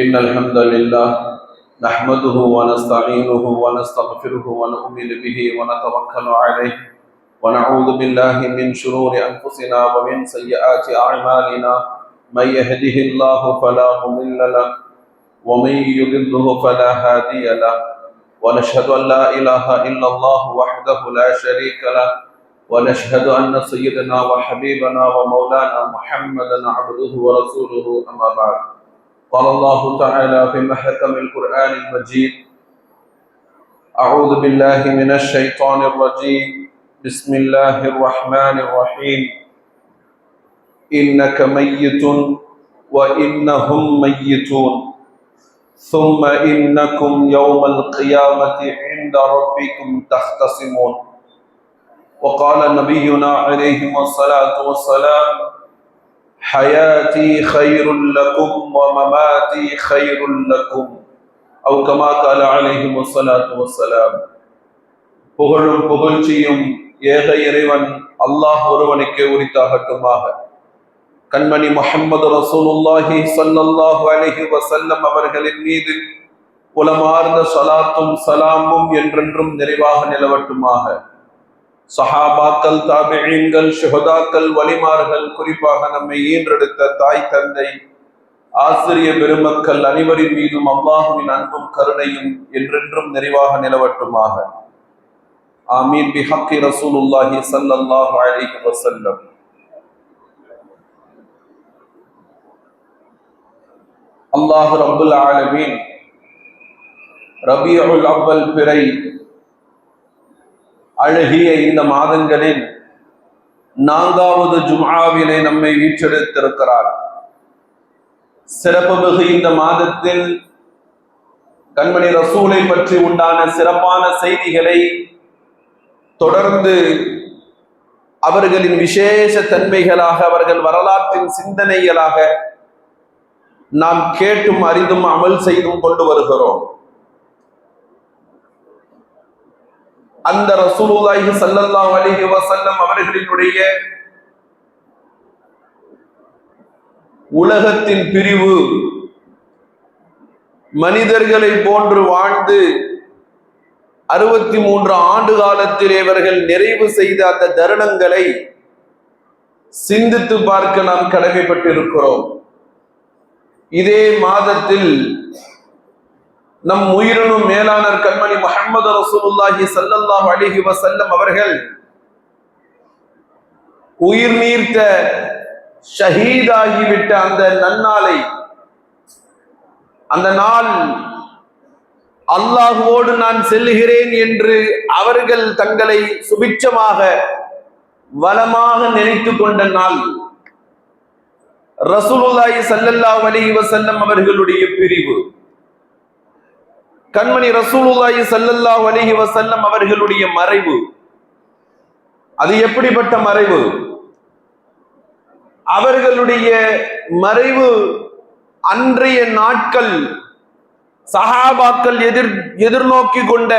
إن الحمد لله نحمده ونستعينه ونستغفره ونؤمن به ونتوكل عليه ونعوذ بالله من شرور أنفسنا ومن سيئات أعمالنا من يهده الله فلا مضل له ومن يضلله فلا هادي له ونشهد أن لا إله إلا الله وحده لا شريك له ونشهد أن سيدنا وحبيبنا ومولانا محمدا عبده ورسوله أما بعد. قال الله تعالى في محكم القرآن المجيد أعوذ بالله من الشيطان الرجيم. بسم الله الرحمن الرحيم. إنك ميت وإنهم ميتون. ثم إنكم يوم القيامة عند ربكم تختصمون. وقال نبينا عليه الصلاة والسلام حياتي خير لكم ومماتي خير لكم أو كما قال عليه الصلاة والسلام புகழும் புகழ்ச்சியும் ஏக இறைவன் அல்லாஹ் ஒருவனுக்கே உரித்தாகட்டுமாக கண்மணி முஹம்மது ரசூலுல்லாஹி ஸல்லல்லாஹு அலைஹி வஸல்லம் அவர்களின் மீது உலமார்ந்த சலாத்தும் சலாமும் என்றென்றும் நிறைவாக நிலவட்டுமாக சஹாபாக்கள் தாபிழீன்கள் சுகதாக்கள் வலிமார்கள் குறிப்பாக நம்மை ஈன்றெடுத்த தாய் தந்தை ஆசிரிய பெருமக்கள் அனைவரின் மீதும் அல்லாஹுவின் அன்பும் கருணையும் என்றென்றும் நிறைவாக நிலவட்டுமாக. ஆமீன். பிஹக்கி ரசூலுல்லாஹி சல்லல்லாஹு அலைஹி வஸல்லம். அல்லாஹ் ரப்புல் ஆலமீன். ரபியுல் அவ்வல் பிறை. அழகிய இந்த மாதங்களில் நான்காவது ஜுமாவினை நம்மை வீற்றெடுத்திருக்கிறார். சிறப்பு மிகு இந்த மாதத்தில் கண்மணி ரசூலை பற்றி உண்டான சிறப்பான செய்திகளை தொடர்ந்து அவர்களின் விசேஷ தன்மைகளாக அவர்கள் வரலாற்றின் சிந்தனைகளாக நாம் கேட்டும் அறிந்தும் அமல் செய்தும் கொண்டு வருகிறோம். அந்த ரசூலுல்லாஹி ஸல்லல்லாஹு அலைஹி வஸல்லம் அவர்களினுடைய உலகத்தின் பிரிவு மனிதர்களை போன்று வாழ்ந்து அறுபத்தி மூன்று ஆண்டு காலத்தில் இவர்கள் நிறைவு செய்த அந்த தருணங்களை சிந்தித்து பார்க்க நாம் கடமைப்பட்டிருக்கிறோம். இதே மாதத்தில் நம் உயிரினும் மேலான கண்மணி முகமது ரசூலுல்லாஹி சல்லல்லாஹு அலிஹி வசல்லம் அவர்கள் உயிர் நீர்த்த ஷஹீதாகிவிட்ட அந்த நன்னாளை அந்த நாள் அல்லாஹுவோடு நான் செல்லுகிறேன் என்று அவர்கள் தங்களை சுபிட்சமாக வளமாக நினைத்து கொண்ட நாள். ரசூலுல்லாஹி சல்லல்லாஹு அலிஹி வசல்லம் அவர்களுடைய பிரிவு. கண்மணி ரசூலுல்லாஹி சல்லல்லாஹு அலைஹி வசல்லம் அவர்களுடைய மறைவு. அது எப்படிப்பட்ட மறைவு? அவர்களுடைய மறைவு அன்றைய நாட்கள் சஹாபாக்கள் எதிர் எதிர்நோக்கி கொண்ட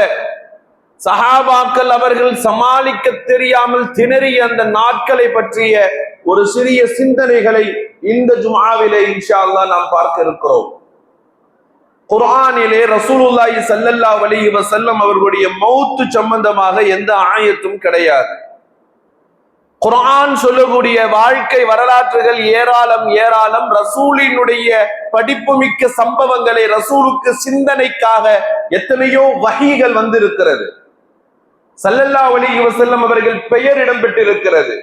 சஹாபாக்கள் அவர்கள் சமாளிக்க தெரியாமல் திணறிய அந்த நாட்களை பற்றிய ஒரு சிறிய சிந்தனைகளை இந்த ஜுமாவிலே இன்ஷா அல்லா நாம் பார்க்க இருக்கிறோம். குர்ஆனிலே ரசூலுல்லாஹி ஸல்லல்லாஹு அலைஹி வஸல்லம் அவர்களுடைய மௌத்து சம்பந்தமாக எந்த ஆயத்தும் கிடையாது. குர்ஆன் சொல்லக்கூடிய வாழ்க்கை வரலாற்றுகள் ஏராளம் ஏராளம். ரசூலினுடைய படிப்புமிக்க சம்பவங்களை ரசூலுக்கு சிந்தனைக்காக எத்தனையோ வகைகள் வந்திருக்கிறது. சல்லல்லா அலி வசல்லம் அவர்கள் பெயர் இடம்பெற்றிருக்கிறது.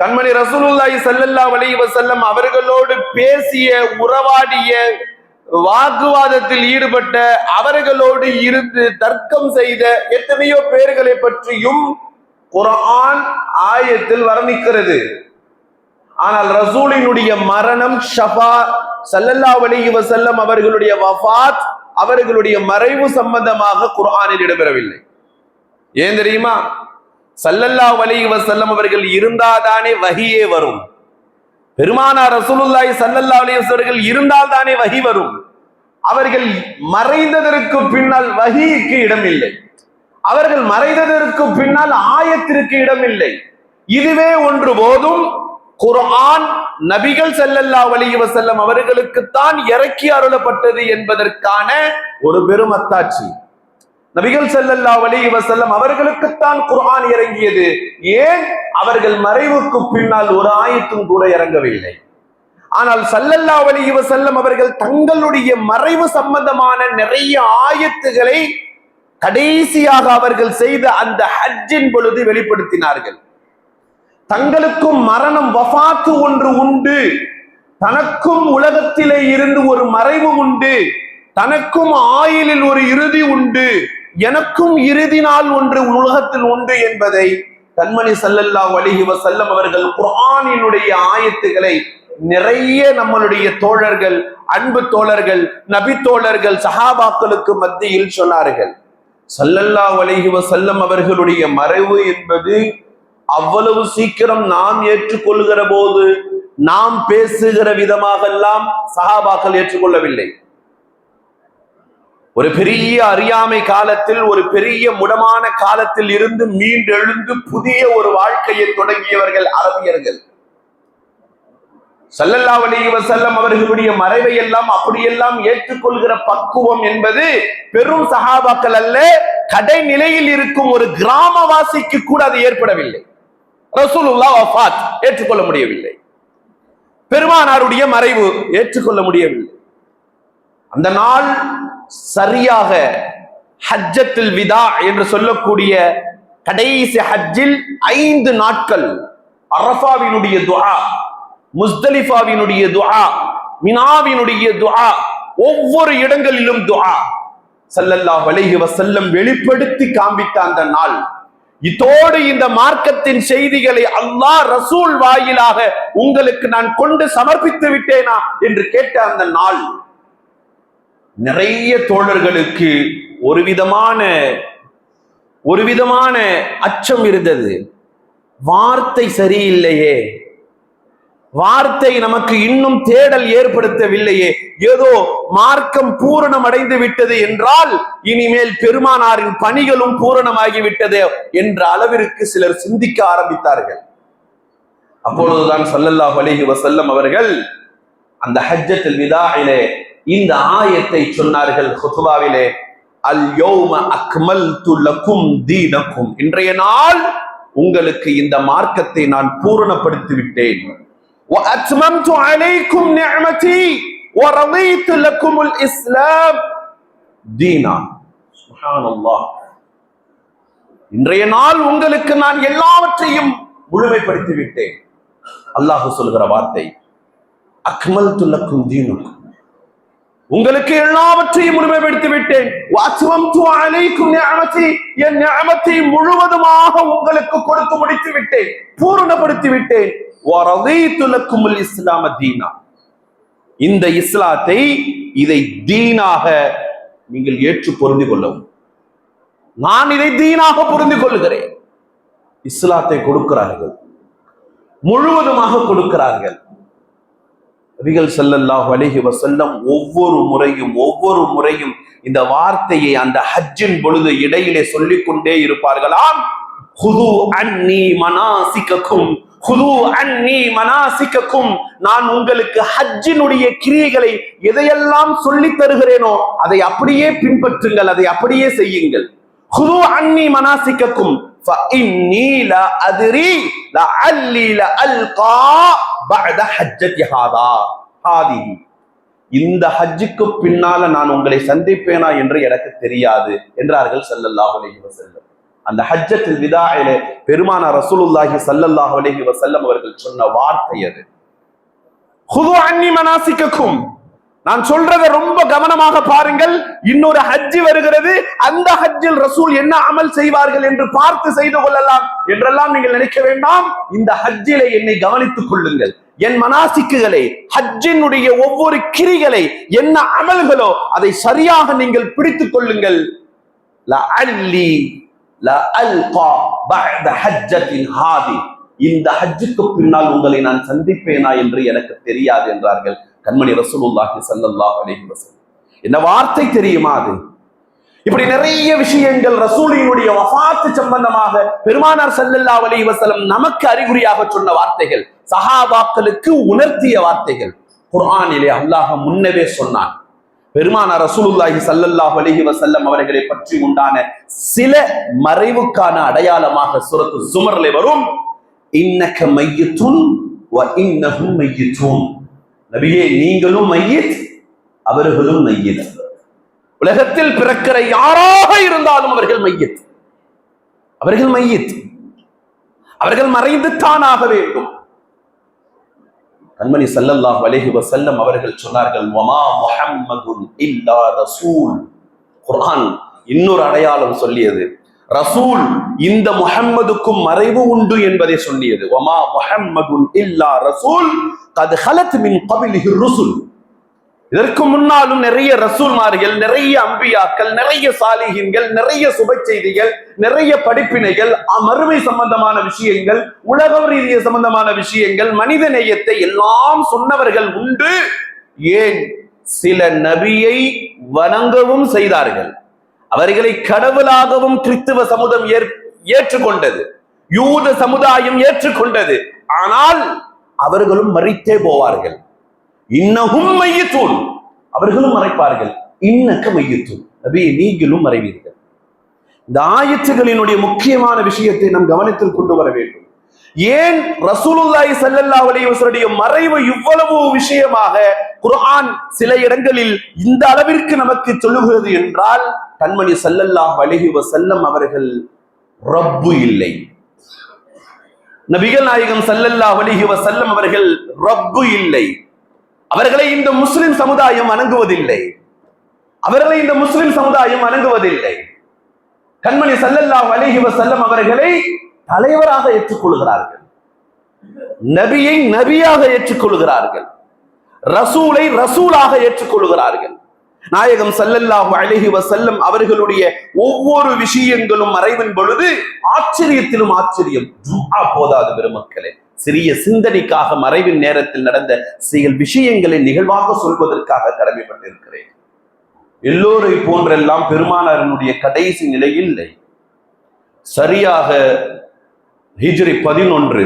கண்மணி ரசூலுல்லாய் சல்லல்லா அலி வசல்லம் அவர்களோடு பேசிய உறவாடிய வாக்குவாதத்தில் ஈடுபட்ட அவர்களோடு இருந்து தர்க்கம் செய்த எத்தனையோ பேர்களை பற்றியும் குரான் ஆயத்தில் வர்ணிக்கிறது. ஆனால் ரசூலினுடைய மரணம் ஷபா சல்லல்லா வலிவ செல்லம் அவர்களுடைய வஃபாத் அவர்களுடைய மறைவு சம்பந்தமாக குர்ஆனில் இடம்பெறவில்லை. ஏன் தெரியுமா? சல்லல்லா வலிவ செல்லம் அவர்கள் இருந்தாதானே வகியே வரும். பெருமானார் ரசூலுல்லாய் சல்லல்லா அலைஹி இருந்தால் தானே வகி வரும். அவர்கள் மறைந்ததற்கு பின்னால் வகிக்கு இடமில்லை. அவர்கள் மறைந்ததற்கு பின்னால் ஆயத்திற்கு இடமில்லை. இதுவே ஒன்று போதும். குர்ஆன் நபிகள் செல்லல்லா அலைஹி செல்லம் அவர்களுக்குத்தான் இறக்கி அருளப்பட்டது என்பதற்கான ஒரு பெரும் அத்தாட்சி. நபிகள் செல்லல்லா அலைஹி செல்லம் அவர்களுக்குத்தான் குர்ஆன் இறங்கியது. ஏன்? அவர்கள் மறைவுக்கு பின்னால் ஒரு ஆயத்தும் கூட இறங்கவில்லை. ஆனால் சல்லல்லா அலைஹி செல்லம் அவர்கள் தங்களுடைய மறைவு சம்பந்தமான நிறைய ஆயத்துகளை கடைசியாக அவர்கள் செய்த அந்த ஹஜ்ஜின் பொழுது வெளிப்படுத்தினார்கள். தங்களுக்கும் மரணம் வஃபாத்து ஒன்று உண்டு. தனக்கும் உலகத்திலே இருந்து ஒரு மறைவு உண்டு. தனக்கும் ஆயிலில் ஒரு இறுதி உண்டு. எனக்கும் இறுதி நாள் ஒன்று உலகத்தில் உண்டு என்பதை கண்மணி சல்லல்லா வலிஹி வசல்லம் அவர்கள் குரானினுடைய ஆயத்துகளை நிறைய நம்மளுடைய தோழர்கள் அன்பு தோழர்கள் நபி தோழர்கள் சஹாபாக்களுக்கு மத்தியில் சொன்னார்கள். சல்லல்லா வலிஹி வசல்லம் அவர்களுடைய மறைவு என்பது அவ்வளவு சீக்கிரம் நாம் ஏற்றுக்கொள்கிற போது நாம் பேசுகிற விதமாகெல்லாம் சஹாபாக்கள் ஏற்றுக்கொள்ளவில்லை. ஒரு பெரிய அறியாமை காலத்தில் ஒரு பெரிய முடமான காலத்தில் இருந்து மீண்டெழுந்து புதிய ஒரு வாழ்க்கையை தொடங்கியவர்கள் அரபியர்கள். சல்லல்லா வலிவ செல்லம் அவர்களுடைய மறைவை எல்லாம் அப்படியெல்லாம் ஏற்றுக்கொள்கிற பக்குவம் என்பது பெரும் சகாபாக்கள் அல்ல கடைநிலையில் இருக்கும் ஒரு கிராமவாசிக்கு கூட அது ஏற்படவில்லை. ரசூலுல்லா வஃபாத் ஏற்றுக்கொள்ள முடியவில்லை. பெருமானாருடைய மறைவு ஏற்றுக்கொள்ள முடியவில்லை. அந்த நாள் சரியாக ஹஜ்ஜத்தில் விதா என்று சொல்லக்கூடிய கடைசி ஹஜ்ஜில் ஐந்து நாட்கள். அரஃபாவினுடைய துஆ முஸ்தலிஃபாவினுடைய துஆ மினாவினுடைய துஆ ஒவ்வொரு இடங்களிலும் துஆ. சல்லல்லா அலைஹி வசல்லம் வெளிப்படுத்தி காண்பித்த அந்த நாள். இதோடு இந்த மார்க்கத்தின் செய்திகளை அல்லாஹ் ரசூல் வாயிலாக உங்களுக்கு நான் கொண்டு சமர்ப்பித்து விட்டேனா என்று கேட்ட அந்த நாள். நிறைய தோழர்களுக்கு ஒரு விதமான ஒரு விதமான அச்சம் இருந்தது. வார்த்தை சரியில்லையே. வார்த்தை நமக்கு இன்னும் தேடல் ஏற்படுத்தவில்லையே. ஏதோ மார்க்கம் பூரணம் அடைந்து விட்டது என்றால் இனிமேல் பெருமானாரின் பணிகளும் பூரணமாகிவிட்டது என்ற அளவிற்கு சிலர் சிந்திக்க ஆரம்பித்தார்கள். அப்பொழுதுதான் சல்லல்லாஹ் அலைஹி வசல்லம் அவர்கள் அந்த ஹஜ்ஜத்தில் விதாயிலே இந்த ஆயத்தை சொன்னார்கள் ஹுத்பாவிலே அல் யௌம அக்மல்து லக்கும் தீனக்கும் இன்றைய நாள் உங்களுக்கு இந்த மார்க்கத்தை நான் பூரணப்படுத்தி விட்டேன் وأتممت عليكم نعمتي ورضيت لكم الإسلام دينا سبحان الله இன்றைய நாள் உங்களுக்கு நான் எல்லாவற்றையும் முழுமைப்படுத்தி விட்டேன் அல்லாஹ் சொல்கிற வார்த்தை அக்மல் துல்லக்கும் தீனுக்கும் உங்களுக்கு எல்லாவற்றையும் உரிமைப்படுத்தி விட்டேன். என் நிஅமத்தை முழுவதுமாக உங்களுக்கு கொடுத்து முடித்து விட்டேன். பூரணப்படுத்தி விட்டேன். இஸ்லாம தீனா. இந்த இஸ்லாத்தை இதை தீனாக நீங்கள் ஏற்று பொருந்திக் கொள்ளவும். நான் இதை தீனாக புரிந்து கொள்கிறேன் இஸ்லாத்தை கொடுக்கிறார்கள். முழுவதுமாக கொடுக்கிறார்கள். நபிகள் சல்லல்லாஹ் அலைஹி வசல்லம் ஒவ்வொரு முறையும் ஒவ்வொரு முறையும் இந்த வார்த்தையை அந்த ஹஜ்ஜின் பொழுது இடையிலே சொல்லிக் கொண்டே இருப்பார்களாம். ஹுது அன்னி மனாசிக்கக்கும் ஹுது அன்னி மனாசிக்கக்கும் நான் உங்களுக்கு ஹஜ்ஜினுடைய கிரியைகளை எதையெல்லாம் சொல்லி தருகிறேனோ அதை அப்படியே பின்பற்றுங்கள் அதை அப்படியே செய்யுங்கள். ஹுது அன்னி மனாசிக்கக்கும் இந்த ஹஜ்ஜுக்கு பின்னால நான் உங்களை சந்திப்பேனா என்று எனக்கு தெரியாது என்றார்கள் சல்லல்லாஹ் அலஹி வசல்லம் அந்த ஹஜ்ஜத்தில் விதாயில பெருமான ரசூலுல்லாஹி சல்லல்லாஹ் அலஹி வசல்லம் அவர்கள் சொன்ன வார்த்தை அது மனாசிக்கும் நான் சொல்றதை ரொம்ப கவனமாக பாருங்கள். இன்னொரு ஹஜ்ஜி வருகிறது. அந்த ஹஜ்ஜில் ரசூல் என்ன அமல் செய்வார்கள் என்று பார்த்து செய்து கொள்ளலாம் என்றெல்லாம் நீங்கள் நினைக்க வேண்டாம். இந்த ஹஜ்ஜிலே என்னை கவனித்துக் கொள்ளுங்கள். என் மனாசிக்குகளை ஹஜ்ஜினுடைய ஒவ்வொரு கிரிகளை என்ன அமல்களோ அதை சரியாக நீங்கள் பிடித்துக் கொள்ளுங்கள். இந்த ஹஜ்ஜுக்கு பின்னால் உங்களை நான் சந்திப்பேனா என்று எனக்கு தெரியாது என்றார்கள். கண்மணி ரசூலுல்லாஹி சல்லல்லாஹ் அலைஹி வஸல்லம். என்ன வார்த்தை தெரியுமா அது? இப்படி நிறைய விஷயங்கள் ரசூலினுடைய வஃபாத்து சம்பந்தமாக பெருமானார் சல்லல்லா அலி வசலம் நமக்கு அறிகுறியாக சொன்ன வார்த்தைகள் சஹாபாக்களுக்கு உணர்த்திய வார்த்தைகள். குர்ஆனிலே அல்லாஹ் முன்னவே சொன்னான் பெருமானார் ரசூலுல்லாஹி சல்லல்லாஹ் அலிஹி வசல்லம் அவர்களை பற்றி உண்டான சில மறைவுக்கான அடையாளமாக சுரத்து சுமர்லே வரும். இன்னக மையத்துன் வ இன்னஹும் மையத்துன். நபியே நீங்களும் மையத் அவர்களும் மையத். உலகத்தில் பிறக்கிற யாராக இருந்தாலும் அவர்கள் மையத். அவர்கள் மையத். அவர்கள் மறைந்து தானாக வேண்டும். கண்மணி சல்லல்லாஹ் அலைஹி வசல்லம் அவர்கள் சொன்னார்கள் வமா முஹம்மதுன் இல்லா ரசூல். குர்ஆன் இன்னொரு அடையாளம் சொல்லியது. ரசூல் இந்த முஹம்மதுக்கும் மறைவு உண்டு என்பதை சொல்லியது. வமா முஹம்மதுன் இல்லா ரசூல் கது ஹலத் மின் கபிலிஹி ருசுல். இதற்கு முன்னாலும் நிறைய ரசூல்மார்கள் நிறைய அம்பியாக்கள் நிறைய சாலிகின்கள் நிறைய சுப செய்திகள் நிறைய படிப்பினைகள் மறுமை சம்பந்தமான விஷயங்கள் உலக ரீதிய சம்பந்தமான விஷயங்கள் மனித நேயத்தை எல்லாம் சொன்னவர்கள் உண்டு. ஏன்? சில நபியை வணங்கவும் செய்தார்கள். அவர்களை கடவுளாகவும் கிறிஸ்துவ சமுதம் ஏற்- ஏற்றுக்கொண்டது. யூத சமுதாயம் ஏற்றுக்கொண்டது. ஆனால் அவர்களும் மறித்தே போவார்கள். இன்னகும் மையத்தூள் அவர்களும் மறைப்பார்கள். இன்னக்க மையத்தூள் நபி நீங்களும் மறைவீர்கள். இந்த ஆயத்துகளினுடைய முக்கியமான விஷயத்தை நாம் கவனத்தில் கொண்டு வர வேண்டும். ஏன் ரசூலுல்லாஹி சல்லல்லா அலைஹி வஸல்லுடைய மறைவு இவ்வளவு விஷயமாக குர்ஆன் சில இடங்களில் இந்த அளவிற்கு நமக்கு சொல்லுகிறது என்றால் கண்மணி ஸல்லல்லாஹு அலைஹி வஸல்லம் அவர்கள் ரப்பு இல்லை. நபிகள் நாயகம் சல்லல்லா அலைஹி வஸல்லம் அவர்கள் ரப்பு இல்லை. அவர்களை இந்த முஸ்லிம் சமுதாயம் வணங்குவதில்லை. அவர்களை இந்த முஸ்லிம் சமுதாயம் வணங்குவதில்லை. கண்மணி ஸல்லல்லாஹு அலைஹி வஸல்லம் அவர்களை தலைவராக ஏற்றுக்கொள்கிறார்கள். நபியை நபியாக ஏற்றுக்கொள்கிறார்கள். ரசூலை ரசூலாக ஏற்றுக்கொள்கிறார்கள். நாயகம் சல்லல்லாஹு அழகி வசல்லம் அவர்களுடைய ஒவ்வொரு விஷயங்களும் மறைவின் பொழுது ஆச்சரியத்திலும் ஆச்சரியம். ஜும்ஆ போதாது பெருமக்களே. சிறிய சிந்தனைக்காக மறைவின் நேரத்தில் நடந்த சில விஷயங்களை நிகழ்வாக சொல்வதற்காக கடமைப்பட்டிருக்கிறேன். எல்லோரை போன்றெல்லாம் பெருமானாரனுடைய கடைசி நிலை இல்லை. சரியாக ஹிஜ்ரி பதினொன்று.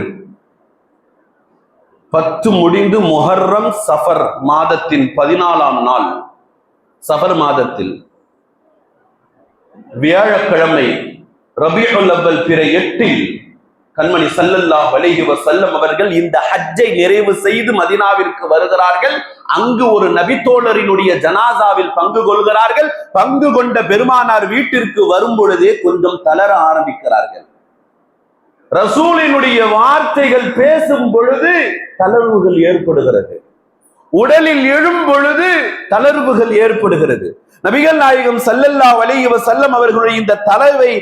பத்து முடிந்து முஹர்ரம் சஃபர் மாதத்தின் பதினாலாம் நாள். சஃபர் மாதத்தில். வியாழக்கிழமை ரபியுல் அவ்வல் பிற எட்டில் கண்மணி சல்லல்லா அலைஹி செல்லம் அவர்கள் இந்த ஹஜ்ஜை நிறைவு செய்து மதினாவிற்கு வருகிறார்கள். அங்கு ஒரு நபித்தோழரினுடைய ஜனாசாவில் பங்கு கொள்கிறார்கள். பங்கு கொண்ட பெருமானார் வீட்டிற்கு வரும் பொழுதே கொஞ்சம் தளர ஆரம்பிக்கிறார்கள். ரசூலினுடைய வார்த்தைகள் பேசும் பொழுது தளர்வுகள் ஏற்படுகிறது. உடலில் எழும் பொழுது தளர்வுகள் ஏற்படுகிறது. நபிகள் நாயகம் சல்லல்லா அலைஹி செல்லம் அவர்களுடைய இந்த தளர்வை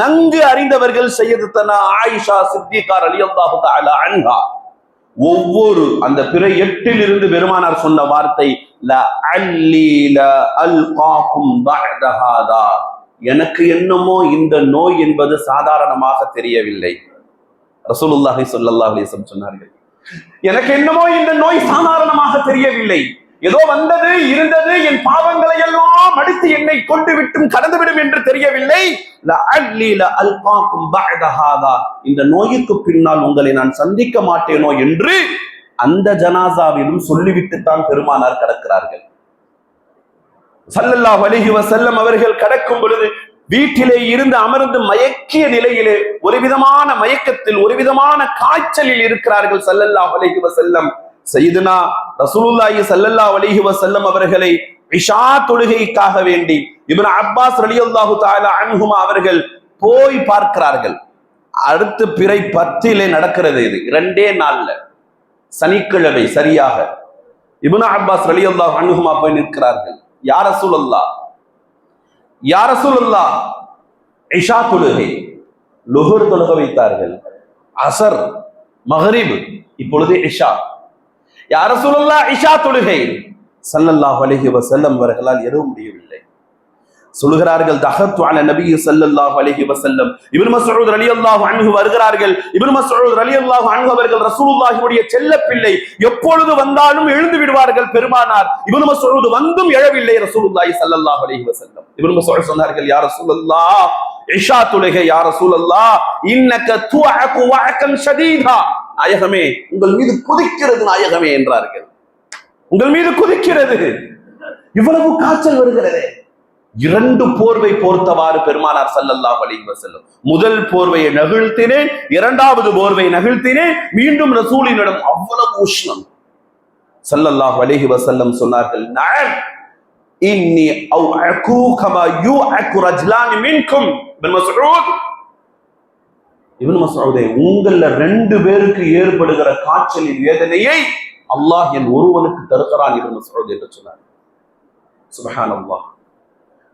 நன்கு அறிந்தவர்கள் செய்யதுத்தனா ஆயிஷா சித்திகார் ரலியல்லாஹு தஆலா அன்ஹா. ஒவ்வொரு அந்த பிற எட்டில் இருந்து பெருமானார் சொன்ன வார்த்தை ல அல்லி அல் அல்காக்கும் எனக்கு என்னமோ இந்த நோய் என்பது சாதாரணமாக தெரியவில்லை. ரசூலுல்லாஹி சொல்லல்லா அலைஹி சொன்னார்கள். எனக்கு என்னமோ இந்த நோய் சாதாரணமாக தெரியவில்லை. ஏதோ வந்தது இருந்தது என் பாவங்களை எல்லாம் அடித்து என்னை கொண்டு விட்டும் கடந்துவிடும் என்று தெரியவில்லை. இந்த நோய்க்கு பின்னால் உங்களை நான் சந்திக்க மாட்டேனோ என்று அந்த ஜனாசாவிலும் சொல்லிவிட்டுத்தான் பெருமானார் கடக்கிறார்கள். சல்லல்லா அலைஹி செல்லம் அவர்கள் கடக்கும் பொழுது வீட்டிலே இருந்து அமர்ந்து மயக்கிய நிலையிலே ஒரு விதமான மயக்கத்தில் ஒரு விதமான காய்ச்சலில் இருக்கிறார்கள் சல்லல்லா அலைஹி செல்லம் சையதுனா ரசூலுல்லாஹி சல்லல்லா அலைஹி செல்லம் அவர்களை விஷா தொழுகைக்காக வேண்டி இவன் அப்பாஸ் ரலியுல்லாஹு தாலா அன்ஹுமா அவர்கள் போய் பார்க்கிறார்கள். அடுத்து பிறை பத்திலே நடக்கிறது இது. இரண்டே நாள்ல. சனிக்கிழமை சரியாக இபுனா அப்பாஸ் ரலியல்லாஹு அன்ஹுமா போய் நிற்கிறார்கள். யார் ரசூலல்லாஹ் யார ரசூலல்லாஹ் இஷா தொழுகை. லுகர் தொழுக வைத்தார்கள். அசர் மகரிப் இப்பொழுது இஷா. யார ரசூலல்லாஹ் இஷா தொழுகை. சல்லல்லாஹ் அலைஹி வசல்லம் அவர்களால் எதுவும் முடியவில்லை. சொல்லுகிறார்கள் தஹத்து அல நபி ஸல்லல்லாஹு அலைஹி வஸல்லம். இப்னு மஸ்ஊத் ரலியல்லாஹு அன்ஹு வருகிறார்கள். இப்னு மஸ்ஊத் ரலியல்லாஹு அன்ஹு அவர்கள் ரசூலுல்லாஹினுடைய செல்ல பிள்ளை எப்பொழுது வந்தாலும் எழுந்து விடுவார்கள் பெருமானார். இப்னு மஸ்ஊத் வந்தும் எழவில்லை ரசூலுல்லாஹி ஸல்லல்லாஹு அலைஹி வஸல்லம். இப்னு மஸ்ஊத் சொன்னார்கள் யா ரசூலல்லாஹ் இஷா தொழுகை யா ரசூலல்லாஹ் இன்னக துஅகு வஅகன் ஷதீதா. நாயகமே உங்கள் மீது குதிக்கிறது நாயகமே என்றார்கள். உங்கள் மீது குதிக்கிறது. இவ்வளவு காய்ச்சல் வருகிறதே. இரண்டு போர்வை போர்த்தவாறு பெருமானார் சல்லல்லா வலிவ செல்லும் முதல் போர்வையை நகிழ்த்தினேன் இரண்டாவது போர்வை நகிழ்த்தினேன் மீண்டும் ரசூலினிடம் அவ்வளவு உஷ்ணம். ஸல்லல்லாஹு வலிஹி வசல்லம் சொன்னார்கள் நஅம் இன்னி அவ் அகு கமா யூ அகு மின்கும். இப்னு மஸ்ஊத் இப்னு மஸ்ஊதே உங்கள ரெண்டு பேருக்கு ஏற்படுகிற காய்ச்சலின் வேதனையை அல்லாஹ் என் ஒருவனுக்கு தருகிறான் இப்னு மஸ்ஊத் என்று சொன்னார். சுப்ஹானல்லாஹ்.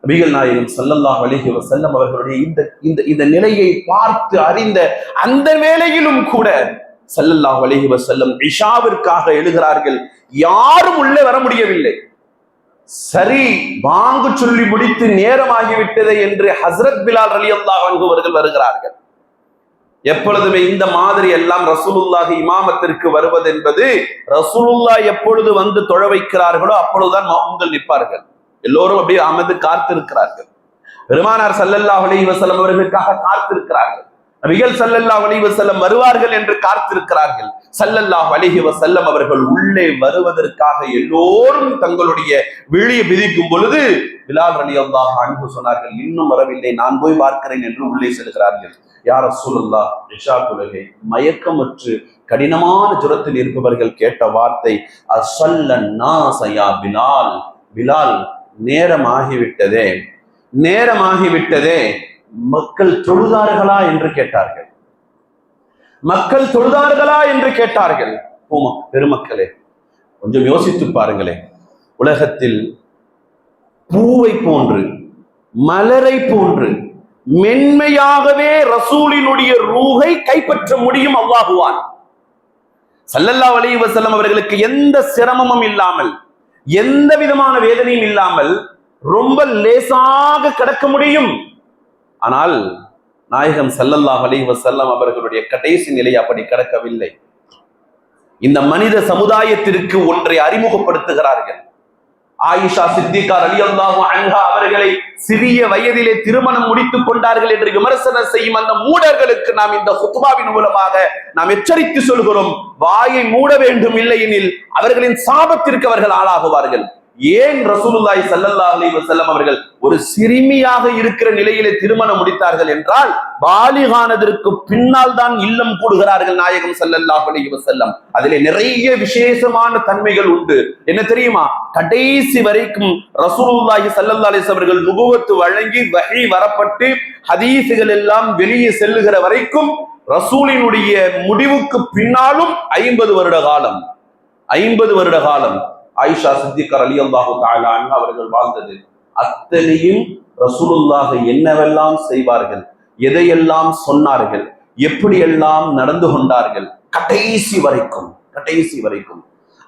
நபிகள் நாயகம் சல்லல்லாஹ் அலைஹி வசல்லம் அவர்களுடைய இந்த இந்த இந்த நிலையை பார்த்து அறிந்த அந்த வேளையிலும் கூட சல்லல்லாஹ் அலைஹி வசல்லம் இஷாவிற்காக எழுகிறார்கள். யாரும் உள்ளே வர முடியவில்லை. சரி வாங்கு சொல்லி முடித்து நேரமாகிவிட்டது என்று ஹஸ்ரத் பிலால் அலி அன்ஹு அவர்கள் வருகிறார்கள். எப்பொழுதுமே இந்த மாதிரி எல்லாம் ரசூலுல்லாஹ் இமாமத்திற்கு வருவது என்பது ரசூலுல்லா எப்பொழுது வந்து தொழ வைக்கிறார்களோ அப்பொழுதுதான் மகன்கள் நிற்பார்கள். எல்லோரும் அப்படியே அமர்ந்து காத்திருக்கிறார்கள். பெருமானார் சல்லல்லா அலி வசலம் அவர்களுக்காக காத்திருக்கிறார்கள். நபிகள் சல்லல்லா அலி வஸல்லம் வருவார்கள் என்று காத்திருக்கிறார்கள். சல்லல்லாஹ் அலிஹி வசல்லம் அவர்கள் உள்ளே வருவதற்காக எல்லோரும் தங்களுடைய விழியை விதிக்கும் பொழுது பிலால் வணிகம் அன்பு சொன்னார்கள் இன்னும் வரவில்லை நான் போய் பார்க்கிறேன் என்று உள்ளே செல்கிறார்கள். யார் ரசூலுல்லா நிஷா தொழுகை மயக்கமற்று கடினமான ஜுரத்தில் இருப்பவர்கள் கேட்ட வார்த்தை அசல்ல அசல்லா பிலால் பிலால் நேரமாகிவிட்டதே. நேரமாகிவிட்டதே. மக்கள் தொழுதார்களா என்று கேட்டார்கள். மக்கள் தொழுதார்களா என்று கேட்டார்கள். போமா பெருமக்களே கொஞ்சம் யோசித்து பாருங்களே உலகத்தில் பூவை போன்று மலரை போன்று மென்மையாகவே ரசூலினுடைய ரூகை கைப்பற்ற முடியும் அவ்வாகுவான் சல்லல்லா அலைஹி அவர்களுக்கு எந்த சிரமமும் இல்லாமல் எந்த விதமான வேதனையும் இல்லாமல் ரொம்ப லேசாக கடக்க முடியும். ஆனால் நாயகம் சல்லல்லாஹ் அலைஹி செல்லம் அவர்களுடைய கடைசி நிலை அப்படி கடக்கவில்லை. இந்த மனித சமுதாயத்திற்கு ஒன்றை அறிமுகப்படுத்துகிறார்கள். ஆயிஷா சித்திகா ரலியல்லாஹு அன்ஹா அவர்களை சிறிய வயதிலே திருமணம் முடித்துக் கொண்டார்கள் என்று விமர்சனம் செய்யும் அந்த மூடர்களுக்கு நாம் இந்த ஹுத்பாவின் மூலமாக நாம் எச்சரித்து சொல்கிறோம் வாயை மூட வேண்டும் இல்லையெனில் அவர்களின் சாபத்திற்கு அவர்கள் ஆளாகுவார்கள். ஏன் ரசூலுல்லாய் சல்லல்லா அலி வசல்லம் அவர்கள் ஒரு சிறுமியாக இருக்கிற நிலையிலே திருமணம் முடித்தார்கள் என்றால் பாலிகானதற்கு பின்னால் தான் இல்லம் கூடுகிறார்கள் நாயகம் ஸல்லல்லாஹு அலி வசல்லம் அதிலே நிறைய விசேஷமான தன்மைகள் உண்டு. என்ன தெரியுமா? கடைசி வரைக்கும் ரசூலுல்லாஹி சல்லல்லா அலிஸ் அவர்கள் நுபுவத்து வழங்கி வழி வரப்பட்டு ஹதீசுகள் எல்லாம் வெளியே செல்லுகிற வரைக்கும் ரசூலினுடைய முடிவுக்கு பின்னாலும் ஐம்பது வருட காலம். ஐம்பது வருட காலம். ஆயிஷா சித்திகர் அலி அல்லாஹு அவர்கள் வாழ்ந்தது. அத்தனையும் ரசூலுல்லாக என்னவெல்லாம் செய்வார்கள்? எதையெல்லாம் சொன்னார்கள்? எப்படியெல்லாம் நடந்து கொண்டார்கள்? கடைசி வரைக்கும் கடைசி வரைக்கும்.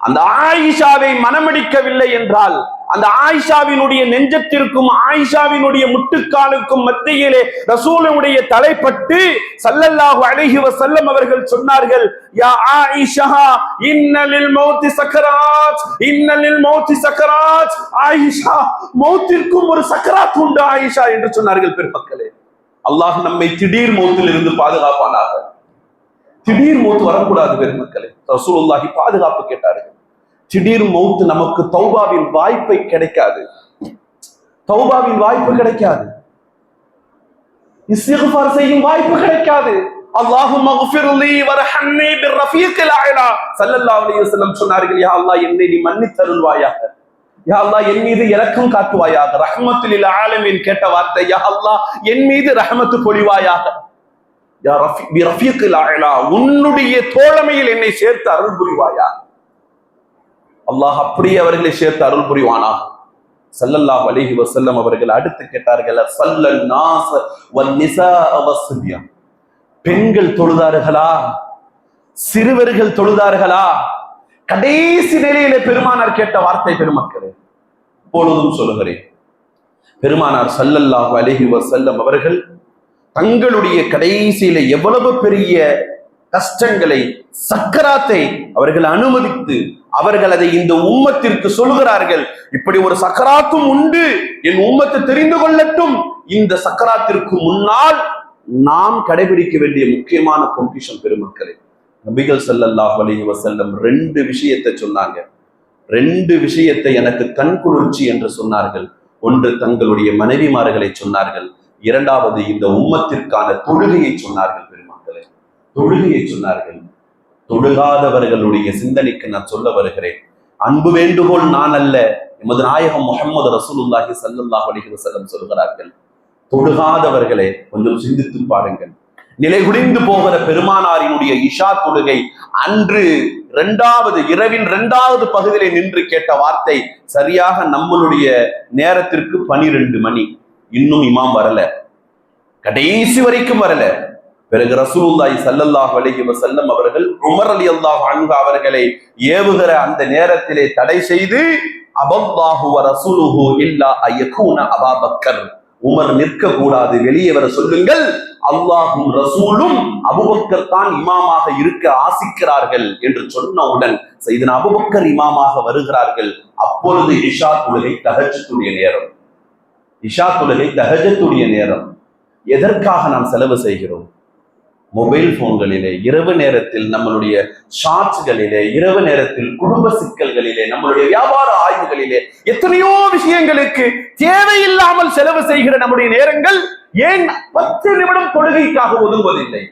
அந்த ஆயிஷாவை மனமடிக்கவில்லை என்றால் அந்த ஆயிஷாவினுடைய நெஞ்சத்திற்கும் ஆயிஷாவினுடைய முட்டுக்காலுக்கும் மத்தியிலே ரசூலுடைய தலைப்பட்டு சல்லல்லாஹு அலைஹி செல்லம் அவர்கள் சொன்னார்கள் யா ஆயிஷா இன்னலில் மௌத்தி சக்கராஜ் இன்னலில் மௌத்தி சக்கராஜ் ஆயிஷா மௌத்திற்கும் ஒரு சக்கராத் உண்டு ஆயிஷா என்று சொன்னார்கள் பெருமக்களே அல்லாஹ் நம்மை திடீர் மௌத்தில் இருந்து பாதுகாப்பானாக. திடீர் மூத்து வரக்கூடாது பெருமக்களே ரசூலுல்லாஹி பாதுகாப்பு கேட்டார்கள். திடீர் மௌத்து நமக்கு தௌபாவின் வாய்ப்பை கிடைக்காது. தௌபாவின் வாய்ப்பு கிடைக்காது. இஸ்திக்ஃபார் செய்யும் வாய்ப்பு கிடைக்காது. அல்லாஹும் மக்ஃபிர்லி வர்ஹம்னி பிர்ரஃபீக்கில் அலா ஸல்லல்லாஹு அலைஹி வஸல்லம் சொன்னார்கள் யா அல்லாஹ் என்னை நீ மன்னித் அருள்வாயாக யா அல்லாஹ் என் மீது இரக்கம் காட்டுவாயாக. ரஹ்மத்துல் ஆலமீன் கேட்ட வார்த்தை யா அல்லாஹ் என் மீது ரஹ்மத்து பொழிவாயாக யா ரஃபி பி ரஃபீக்கில் அலா உன்னுடைய தோழமையில் என்னை சேர்த்து அருள் புரிவாயா அல்லாஹ் அப்படியே அவர்களை சேர்த்து அருள் புரிவானா சல்லல்லா அலிஹி வசல்லம் அவர்கள் அடுத்து கேட்டார்கள் சல்லல் பெண்கள் தொழுதார்களா? சிறுவர்கள் தொழுதார்களா? கடைசி நிலையில பெருமானார் கேட்ட வார்த்தை பெருமக்களே இப்பொழுதும் சொல்லுகிறேன். பெருமானார் சல்லல்லாஹ் அலிஹி வசல்லம் அவர்கள் தங்களுடைய கடைசியில எவ்வளவு பெரிய கஷ்டங்களை சக்கராத்தை அவர்கள் அனுமதித்து அவர்கள் அதை இந்த உம்மத்திற்கு சொல்கிறார்கள் இப்படி ஒரு சக்கராத்தும் உண்டு. என் உம்மத்தை தெரிந்து கொள்ளட்டும். இந்த சக்கராத்திற்கு முன்னால் நாம் கடைபிடிக்க வேண்டிய முக்கியமான பொக்கிஷம் பெருமக்களே. நபிகள் ஸல்லல்லாஹு அலைஹி செல்லம் ரெண்டு விஷயத்தை சொன்னாங்க. ரெண்டு விஷயத்தை எனக்கு கண் குளிர்ச்சி என்று சொன்னார்கள். ஒன்று தங்களுடைய மனைவிமார்களை சொன்னார்கள். இரண்டாவது இந்த உம்மத்திற்கான தொழுகையை சொன்னார்கள் பெருமக்களே. தொழுகையை சொன்னார்கள். தொழுகாதவர்களுடைய சிந்தனைக்கு நான் சொல்ல வருகிறேன். அன்பு வேண்டுகோள் நான் அல்ல எமது நாயகம் முகமது ரசூலுல்லாஹி ஸல்லல்லாஹு அலைஹி வஸல்லம் சொல்கிறார்கள். தொழுகாதவர்களே கொஞ்சம் சிந்தித்து பாருங்கள். நிலை குடிந்து போகிற பெருமானாரினுடைய இஷா தொழுகை அன்று இரண்டாவது இரவின் இரண்டாவது பகுதியிலே நின்று கேட்ட வார்த்தை சரியாக நம்மளுடைய நேரத்திற்கு பனிரெண்டு மணி. இன்னும் இமாம் வரல. கடைசி வரைக்கும் வரல. பிறகு ரசூல்லாய் சல்லல்லாஹ் அலைஹி செல்லம் அவர்கள் உமர் அல்ல அன்பு அவர்களை ஏவுகிற அந்த நேரத்திலே தடை செய்து அபல்லாஹு ரசூலுஹு இல்லா அயகூன அபாபக்கர் உமர் நிற்க கூடாது வெளியே வர சொல்லுங்கள். அல்லாஹும் ரசூலும் அபுபக்கர் தான் இமாமாக இருக்க ஆசிக்கிறார்கள் என்று சொன்னவுடன் இதன் அபுபக்கர் இமாமாக வருகிறார்கள். அப்பொழுது இஷா தொழுகை தஹஜத்துடைய நேரம். இஷா தொழுகை தகஜத்துடைய நேரம். எதற்காக நாம் செலவு செய்கிறோம்? மொபைல் போன்களிலே இரவு நேரத்தில் நம்மளுடைய ஷார்ட்ஸ்களிலே இரவு நேரத்தில் குடும்ப சிக்கல்களிலே நம்மளுடைய வியாபார ஆய்வுகளிலே எத்தனையோ விஷயங்களுக்கு தேவையில்லாமல் செலவு செய்கிற நம்முடைய நேரங்கள் ஏன் பத்து நிமிடம் தொழுகைக்காக ஒதுங்குவதில்லை?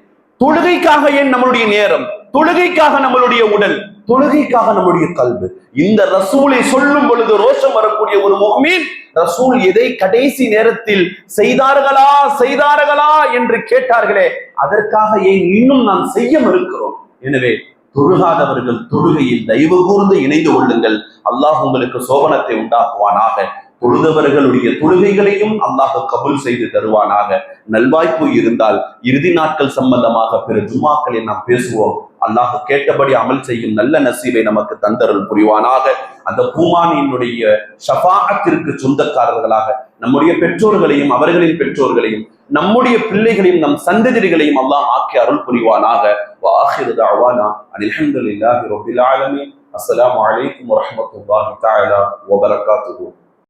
தொழுகைக்காக ஏன் நம்மளுடைய நேரம்? தொழுகைக்காக நம்மளுடைய உடல்? தொழுகைக்காக நம்முடைய கல்வி. இந்த ரசூலை சொல்லும் பொழுது ரோஷம் வரக்கூடிய ஒரு முகமீன் ரசூல் எதை கடைசி நேரத்தில் செய்தார்களா செய்தார்களா என்று கேட்டார்களே அதற்காக ஏன் இன்னும் நாம் செய்ய மறுக்கிறோம் எனவே தொழுகாதவர்கள் தொழுகையில் தயவு கூர்ந்து இணைந்து கொள்ளுங்கள். அல்லாஹ் உங்களுக்கு சோபனத்தை உண்டாக்குவானாக. தொழுதவர்களுடைய தொழுகைகளையும் அல்லாஹ் கபுல் செய்து தருவானாக. நல்வாய்ப்பு இருந்தால் இறுதி நாட்கள் சம்பந்தமாக பிற ஜுமாக்களை நாம் பேசுவோம். அல்லாஹ் கேட்டபடி அமல் செய்யும் நல்ல நசீவை நமக்கு தந்தருள் புரிவானாக. அந்த பூமானியினுடைய ஷபாகத்திற்கு சொந்தக்காரர்களாக நம்முடைய பெற்றோர்களையும் அவர்களின் பெற்றோர்களையும் நம்முடைய பிள்ளைகளையும் நம் சந்ததிகளையும் அல்லாஹ் ஆக்கி அருள் புரிவானாக. அலமதுல்லாஹி ரபில் ஆலமி அஸ்லாம் வலைக்கம் வரமத்துல்லாஹி தாலா